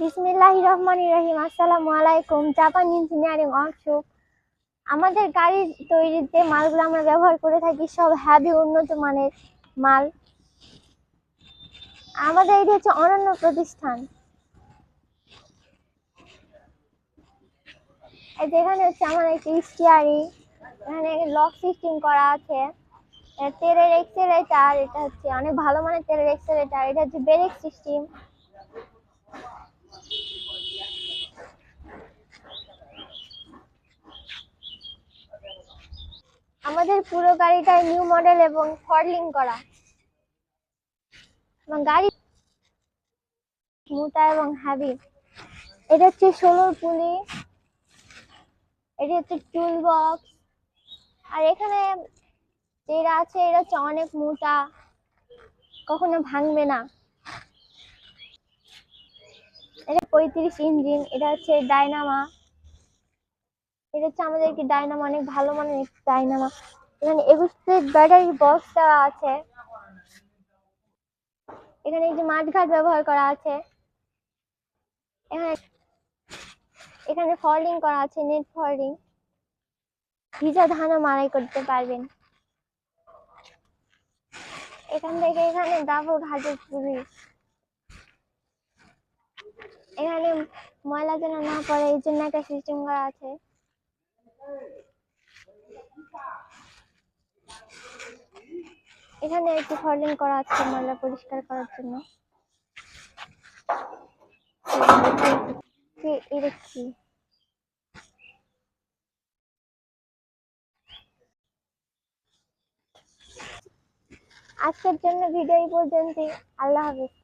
বিসমিল্লাহ রহমান রহিম আসসালামু আলাইকুম জাপান ইঞ্জিনিয়ারিং ওয়ার্কশপ। আমাদের গাড়ি তৈরির যে মালগুলো আমরা ব্যবহার করে থাকি, সব হ্যাভি উন্নত মানের মাল। আমাদের এটি হচ্ছে অনন্য প্রতিষ্ঠান। এখানে হচ্ছে আমার একটি স্টিয়ারিং এখানে লক সিস্টেম করা আছে। তেলের এক্সেলেটার এটা হচ্ছে অনেক ভালো মানের তেলের এক্সেলেটার এটা হচ্ছে ব্রেক সিস্টেম আমাদের পুরো গাড়িটাই নিউ মডেল এবং ফডলিং করা। এবং গাড়ি মোটা এবং হ্যাভি এটা হচ্ছে ষোলোর পুলি। এটা হচ্ছে টুল বক্স আর এখানে যেটা আছে, এটা হচ্ছে অনেক মোটা। কখনো ভাঙবে না। এটা পঁয়ত্রিশ ইঞ্জিন। এটা হচ্ছে ডায়নামা এটা হচ্ছে আমাদের একটি ডায়নামা অনেক ভালো মানের একটি ডায়নামা এখানে প্লেট ব্যাটারি বক্স দেওয়া আছে। এখানে একটি মাঠঘাট ব্যবহার করা আছে। এখানে এখানে ফল্ডিং করা আছে নেট ফল্ডিং ভিজা ধানও মারাই করতে পারবেন। এখান থেকে এখানে ডাবল ঘাটের পুলিশ এখানে ময়লা যেন না পড়ে, এই জন্য একটা সিস্টেম করা আছে। এখানে একটি ফলিং করা আছে, ময়লা পরিষ্কার করার জন্য। আজকের জন্য ভিডিও এই পর্যন্তই। আল্লাহ হাফিজ।